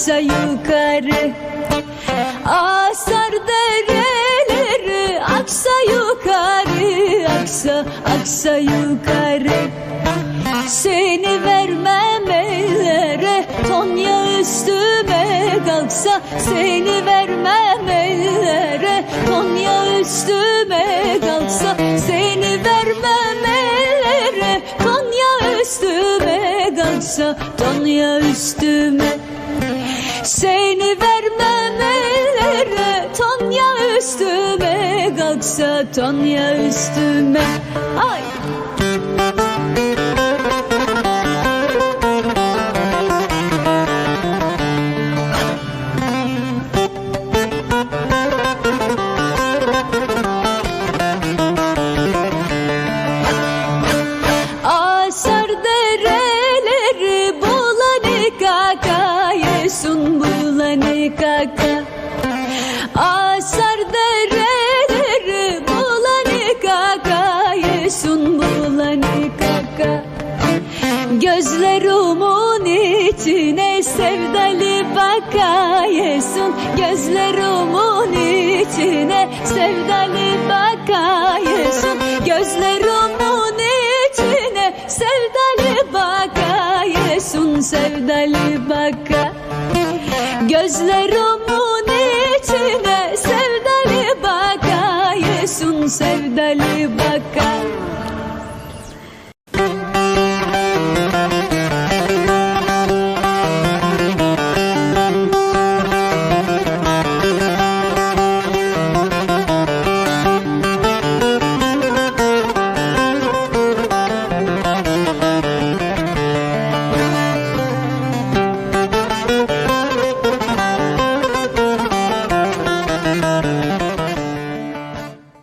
aksa yukarı Asar dereleri aksa yukarı Aksa aksa yukarı. Seni vermem ellere Tonya üstüme kalksa Seni vermem ellere Tonya üstüme kalksa Seni vermem ellere Tonya üstüme kalksa Tonya üstüme Seni vermem ellere Tonya üstüme kalksa Tonya üstüme. Ay kaka Asar dereleri bulanı kaka Yesun bulanı kaka. Gözlerimin içine sevdalı bakayesın Gözlerimin içine sevdalı bakayesın Gözlerimin içine sevdalı bakayesın Sevdalı baka Gözlerimin içine sevdalı bakayesın Sevdalı baka